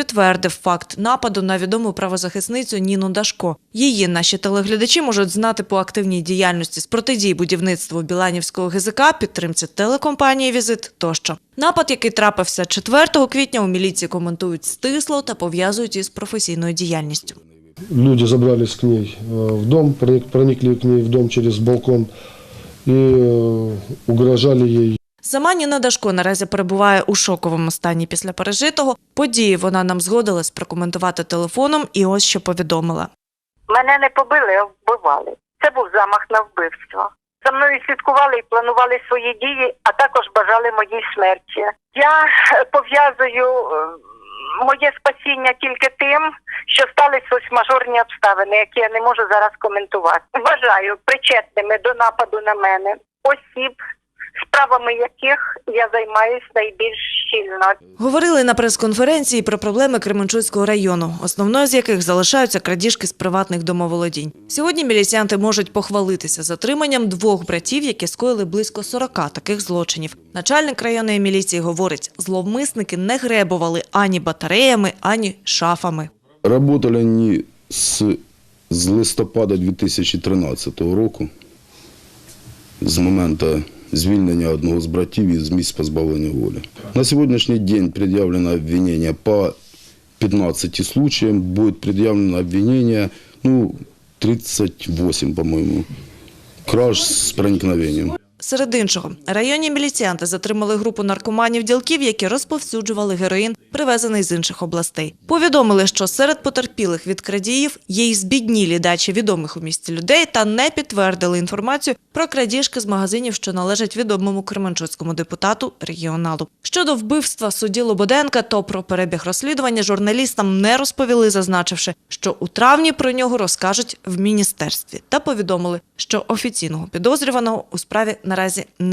підтвердив факт нападу на відому правозахисницю Ніну Дашко. Її наші телеглядачі можуть знати по активній діяльності з протидії будівництву Біланівського ГЗК, підтримці телекомпанії Візит тощо. Напад, який трапився 4 квітня, у міліції коментують стисло та пов'язують із професійною діяльністю. Люди забрались к ней э, в дом, проник- проникли к ней в дом через балкон и э, угрожали ей. Сама Ніна Дашко наразі перебуває у шоковому стані після пережитого. Події вона нам згодилась прокоментувати телефоном і ось що повідомила. Мене не побили, а вбивали. Це був замах на вбивство. За мною слідкували і планували свої дії, а також бажали моїй смерті. Я е, пов'язую е, моє спасіння тільки тим, що стались ось мажорні обставини, які я не можу зараз коментувати. Вважаю причетними до нападу на мене осіб, справами яких я займаюсь найбільш щільно. Говорили на прес-конференції про проблеми Кременчуцького району, основною з яких залишаються крадіжки з приватних домоволодінь. Сьогодні міліціянти можуть похвалитися затриманням двох братів, які скоїли близько 40 таких злочинів. Начальник районної міліції говорить, зловмисники не гребували ані батареями, ані шафами. Работали они з, з листопада 2013 року, з моменту звільнення одного з братів із місць позбавлення волі. На сьогоднішній день пред'явлено обвинення по 15 случаям, буде пред'явлено обвинення, ну, 38, по-моєму, краж з проникновенням. Серед іншого, районні міліціянти затримали групу наркоманів-ділків, які розповсюджували героїн, привезений з інших областей. Повідомили, що серед потерпілих від крадіїв є й збіднілі дачі відомих у місті людей та не підтвердили інформацію про крадіжки з магазинів, що належать відомому кременчуцькому депутату регіоналу. Щодо вбивства судді Лободенка, то про перебіг розслідування журналістам не розповіли, зазначивши, що у травні про нього розкажуть в міністерстві, та повідомили, що офіційного підозрюваного у справі наразі